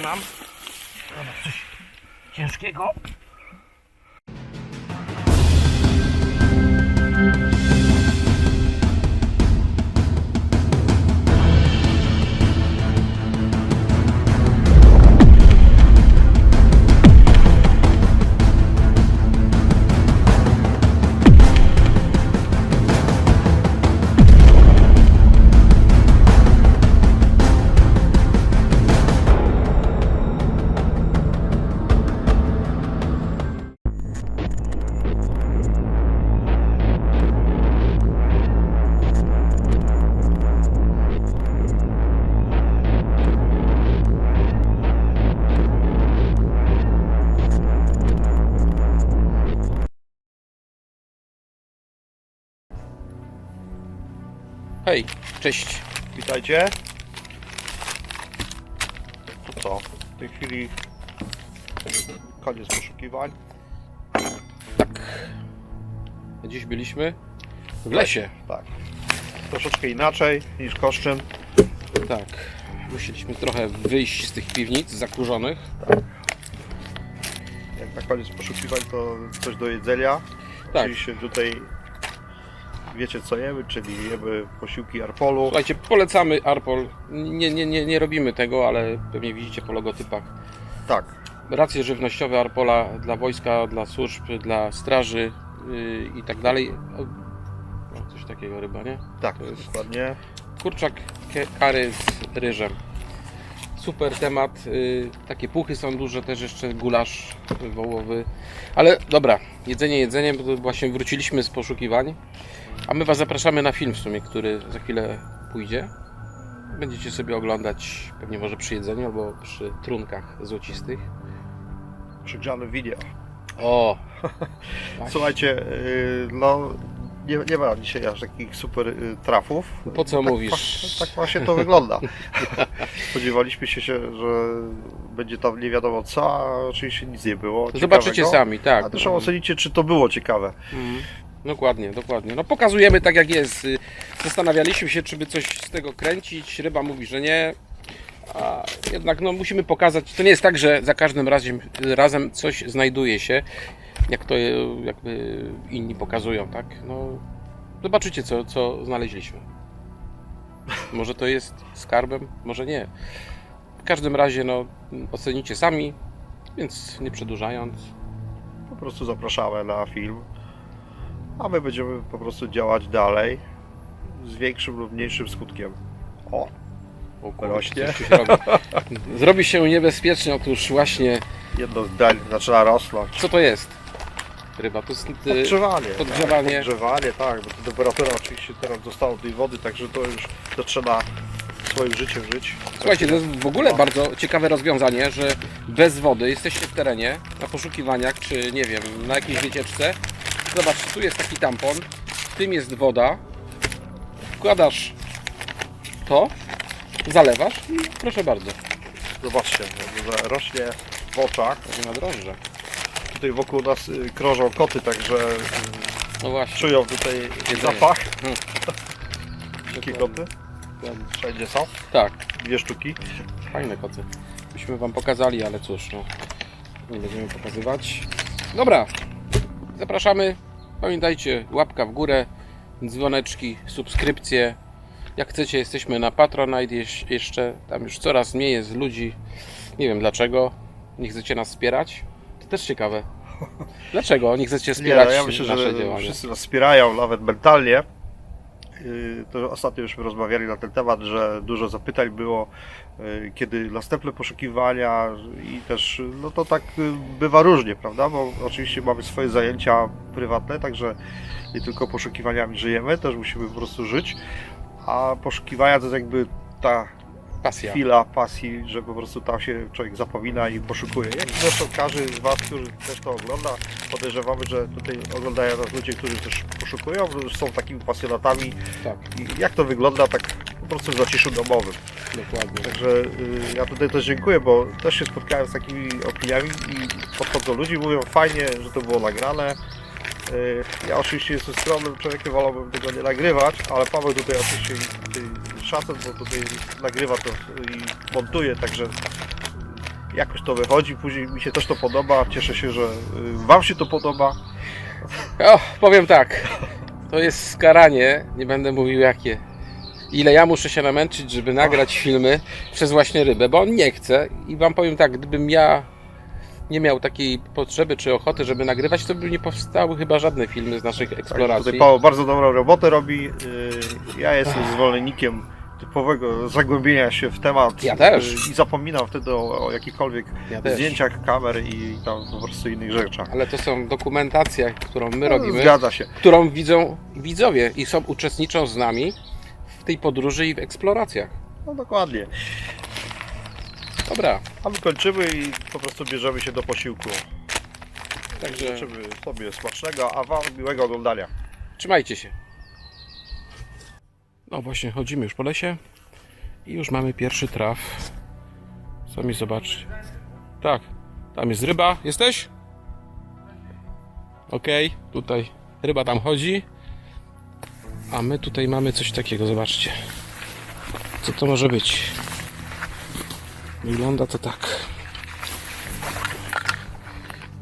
trzymam. Dobra, coś ciężkiego. Hej, cześć. Witajcie. To co? W tej chwili koniec poszukiwań. Dziś byliśmy w lesie. Tak. Troszeczkę inaczej niż koszczyn. Tak. Musieliśmy trochę wyjść z tych piwnic zakurzonych. Jak na koniec poszukiwań to coś do jedzenia. Tak. Oczywiście tutaj wiecie co jemy, czyli jemy posiłki Arpolu. Słuchajcie, polecamy Arpol. Nie, nie, nie, nie robimy tego, ale pewnie widzicie po logotypach. Tak. Racje żywnościowe Arpola dla wojska, dla służb, dla straży yy, i tak dalej. O, o, coś takiego ryba, nie? Tak, To jest- dokładnie. Kurczak kary z ryżem. Super temat. y, Takie puchy są duże, też jeszcze gulasz wołowy. Ale dobra, jedzenie jedzeniem, bo to właśnie wróciliśmy z poszukiwań. A my Was zapraszamy na film w sumie, który za chwilę pójdzie. Będziecie sobie oglądać pewnie może przy jedzeniu albo przy trunkach złocistych. Przygrzane winie. O! Słuchajcie, yy, no nie, nie ma dzisiaj aż takich super yy, trafów. Po co tak, mówisz? Tak, tak właśnie to wygląda. Spodziewaliśmy się, że będzie tam nie wiadomo co, a oczywiście nic nie było. Zobaczycie ciekawego. sami, tak. A zresztą ocenicie, czy to było ciekawe. Mhm. Dokładnie, dokładnie. No pokazujemy tak jak jest. Y, Zastanawialiśmy się, czy by coś z tego kręcić. Ryba mówi, że nie. A jednak no, musimy pokazać. To nie jest tak, że za każdym razem, razem coś znajduje się, jak to y, jakby inni pokazują, tak? No, zobaczycie, co, co znaleźliśmy. Może to jest skarbem, może nie. W każdym razie, no, ocenicie sami, więc nie przedłużając. Po prostu zapraszamy na film. A my będziemy po prostu działać dalej z większym lub mniejszym skutkiem. O, O Rośnie. coś tu się robi. Zrobi się niebezpiecznie, otóż właśnie, jedno zdanie zaczyna rosnąć. co to jest? Ryba, to jest y, Podgrzewanie. podgrzewanie. Tak, podgrzewanie, tak, bo to temperatura oczywiście teraz została tej wody, także to już zaczyna swoim życiem żyć. Słuchajcie, to jest w ogóle bardzo ciekawe rozwiązanie, że bez wody jesteście w terenie, na poszukiwaniach, czy nie wiem, na jakiejś wycieczce. Zobacz, tu jest taki tampon, w tym jest woda. Wkładasz to, zalewasz i proszę bardzo, Zobaczcie, że rośnie w oczach. nie ma drożdże. Tutaj wokół nas y, krążą koty, także y, No właśnie. czują tutaj Jedzenie. zapach. Jakie koty? Wszędzie są. Tak, Dwie sztuki. Fajne koty. Byśmy wam pokazali, ale cóż, no. Nie będziemy pokazywać. Dobra. Zapraszamy. Pamiętajcie, łapka w górę, dzwoneczki, subskrypcje. Jak chcecie, jesteśmy na Patronite jeszcze. Tam już coraz mniej jest ludzi. Nie wiem dlaczego. Nie chcecie nas wspierać. To też ciekawe. Dlaczego nie chcecie Nie, wspierać no ja myślę, nasze że działania? wszyscy nas wspierają, nawet mentalnie. Yy, To ostatnio już rozmawiali na ten temat, że dużo zapytań było, yy, kiedy następne poszukiwania i też, no to tak yy, bywa różnie, prawda? Bo oczywiście mamy swoje zajęcia prywatne, także nie tylko poszukiwaniami żyjemy, też musimy po prostu żyć, a poszukiwania to jest jakby ta Pasja. chwila pasji, że po prostu tam się człowiek zapomina i poszukuje. Jak zresztą każdy z Was, który też to ogląda, podejrzewamy, że tutaj oglądają nas ludzie, którzy też poszukują, są takimi pasjonatami Tak, i jak to wygląda tak po prostu w zaciszu domowym. dokładnie. Także y, ja tutaj też dziękuję, bo też się spotkałem z takimi opiniami i podchodzą ludzie mówią fajnie, że to było nagrane. Y, Ja oczywiście jestem skromnym człowiekiem, wolałbym tego nie nagrywać, ale Paweł tutaj oczywiście szacun, bo tutaj nagrywa to i montuje, także jakoś to wychodzi, później mi się też to podoba, cieszę się, że y, Wam się to podoba. O, powiem tak. To jest skaranie, nie będę mówił jakie. Ile ja muszę się namęczyć, żeby nagrać filmy przez właśnie rybę, bo on nie chce. I wam powiem tak, gdybym ja nie miał takiej potrzeby czy ochoty, żeby nagrywać, to by nie powstały chyba żadne filmy z naszych Tak, eksploracji. tutaj Paweł bardzo dobrą robotę robi. y, Ja jestem zwolennikiem typowego zagłębienia się w temat Ja też. y, i zapominam wtedy o, o jakichkolwiek Ja też. zdjęciach, kamer i tam po prostu innych rzeczach. Ale to są dokumentacja, którą my robimy, Zgadza się. którą widzą widzowie i są uczestniczą z nami w tej podróży i w eksploracjach. No dokładnie. Dobra, A my kończymy i po prostu bierzemy się do posiłku. także Życzymy sobie smacznego, a Wam miłego oglądania. Trzymajcie się. No właśnie, chodzimy już po lesie i już mamy pierwszy traf. Sami zobaczcie. Tak, tam jest ryba. Jesteś? Okej, tutaj ryba tam chodzi. A my tutaj mamy coś takiego, zobaczcie. Co to może być? Wygląda to tak.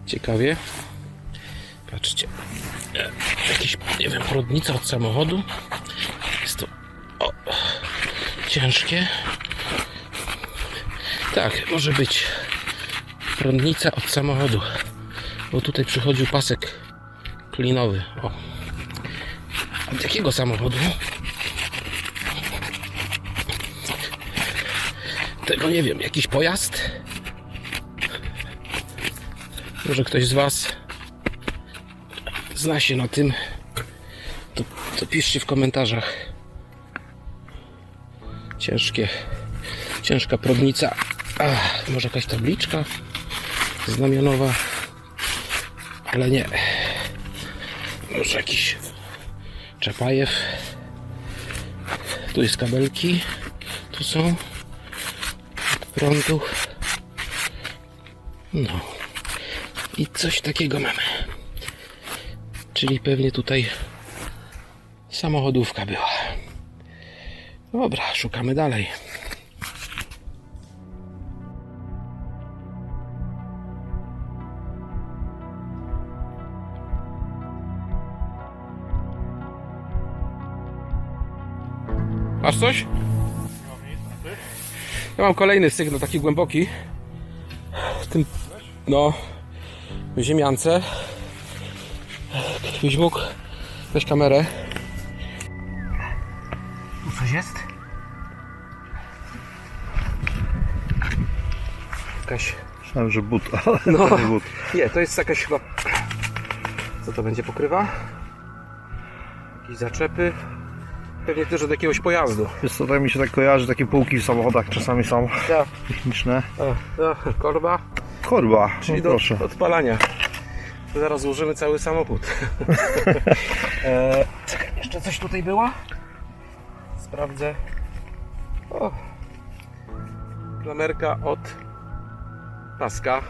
Ciekawie. Patrzcie jakiś, nie wiem, prądnica od samochodu. Jest to o, ciężkie. Tak, może być prądnica od samochodu. Bo tutaj przychodził pasek klinowy. O. Od jakiego samochodu? Tego nie wiem. Jakiś pojazd? Może ktoś z Was zna się na tym, to, to piszcie w komentarzach. Ciężkie, ciężka prądnica. Ach, może jakaś tabliczka znamionowa, ale nie. Może jakiś Czapajew. Tu jest kabelki. Tu są prądu. No. I coś takiego mamy. Czyli pewnie tutaj samochodówka była. Dobra, szukamy dalej. Masz coś? Ja mam kolejny sygnał, taki głęboki. W tym, no, w ziemiance. Jakbyś mógł weź kamerę. Tu coś jest? Jakaś. Myślałem, że but, ale No. to nie but. Nie, to jest jakaś chyba. Co to będzie pokrywa? Jakieś zaczepy. Pewnie też od jakiegoś pojazdu. Wiesz co, tak mi się tak kojarzy, takie półki w samochodach czasami są Ja. techniczne. O, o, korba, Korba, czyli no do proszę. odpalania. To zaraz złożymy cały samochód. e, czekaj, jeszcze coś tutaj było? Sprawdzę. O. Klamerka od paska.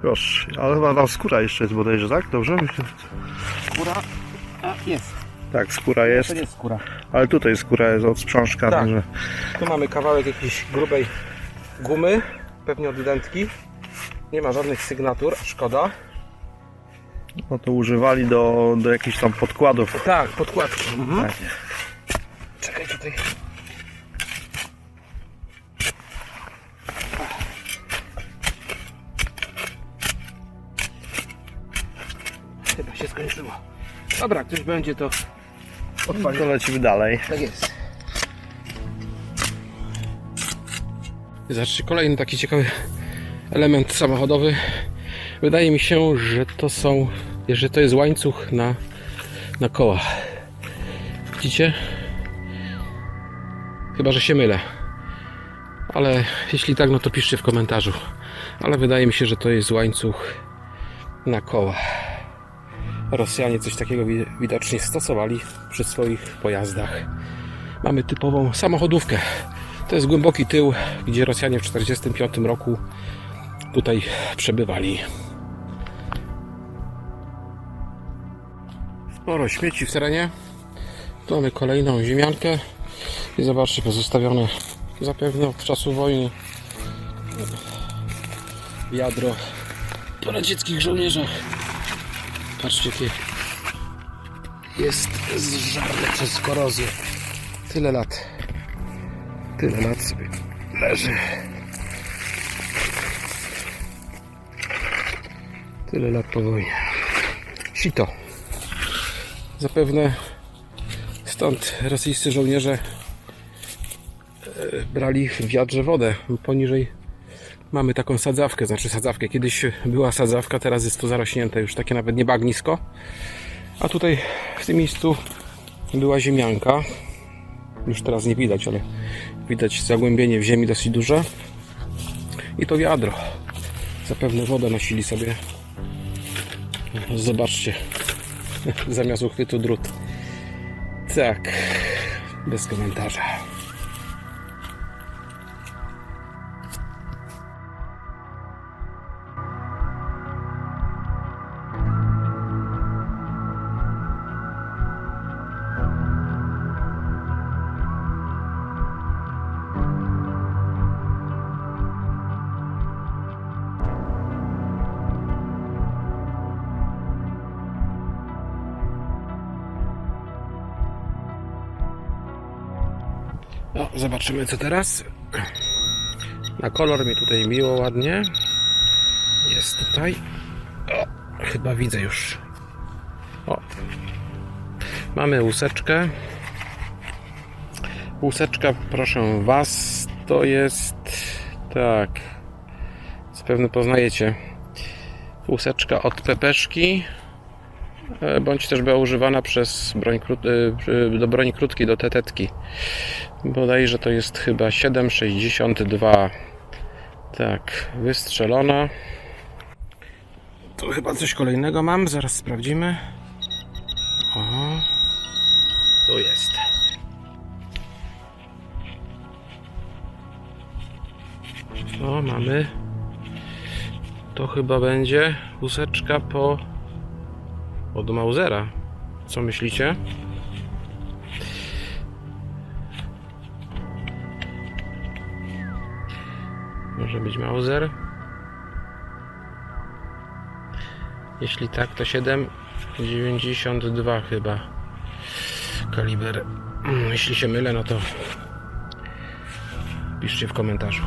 Proszę, ale chyba tam skóra jeszcze jest bodajże, tak? Dobrze? Skóra. A, jest. Tak, skóra jest, To nie jest skóra. ale tutaj skóra jest od sprzążka, Tak. także Tu mamy kawałek jakiejś grubej gumy, pewnie od dętki. Nie ma żadnych sygnatur, szkoda. no to używali do, do jakichś tam podkładów. Tak, podkładki. Mhm. Tak. Czekaj tutaj. Chyba się skończyło. Dobra, ktoś będzie to. To lecimy dalej. Tak jest. Zobaczcie, kolejny taki ciekawy element samochodowy. Wydaje mi się, że to są, że to jest łańcuch na, na koła. Widzicie? Chyba, że się mylę. Ale jeśli tak, no to piszcie w komentarzu. Ale wydaje mi się, że to jest łańcuch na koła. Rosjanie coś takiego wi- widocznie stosowali przy swoich pojazdach. Mamy typową samochodówkę. To jest głęboki tył, gdzie Rosjanie w 1945 roku tutaj przebywali. Sporo śmieci w terenie. Tu mamy kolejną ziemiankę i zobaczcie, pozostawione zapewne od czasu wojny Wiadro po radzieckich żołnierzach. Patrzcie, jakie jest zżarne przez korozję. Tyle lat. Tyle lat sobie leży. Tyle lat po wojnie. Sito. Zapewne stąd rosyjscy żołnierze e, brali w wiadrze wodę. Poniżej mamy taką sadzawkę, znaczy sadzawkę. Kiedyś była sadzawka, teraz jest to zarośnięte, już takie nawet nie bagnisko. A tutaj w tym miejscu była ziemianka. Już teraz nie widać, ale widać zagłębienie w ziemi dosyć duże. I to wiadro. Zapewne wodę nosili sobie. Zobaczcie. Zamiast uchwytu drut. Tak. Bez komentarza. No, zobaczymy co teraz. Na kolor mi tutaj miło, ładnie. Jest tutaj. O, chyba widzę już. O. Mamy łuseczkę. Łuseczka, proszę Was, to jest tak. Zapewne poznajecie. Łuseczka od pepeszki. e, Bądź też była używana przez broń e, do broni krótkiej, do tetetki. Bodajże to jest chyba 7,62. Tak, wystrzelona. Tu chyba coś kolejnego mam, zaraz sprawdzimy. O, tu jest. O, mamy. To chyba będzie łuseczka po od Mausera. Co myślicie? Być Mauser. Jeśli tak, to 7,92 chyba kaliber. Mm, Jeśli się mylę, no to piszcie w komentarzu.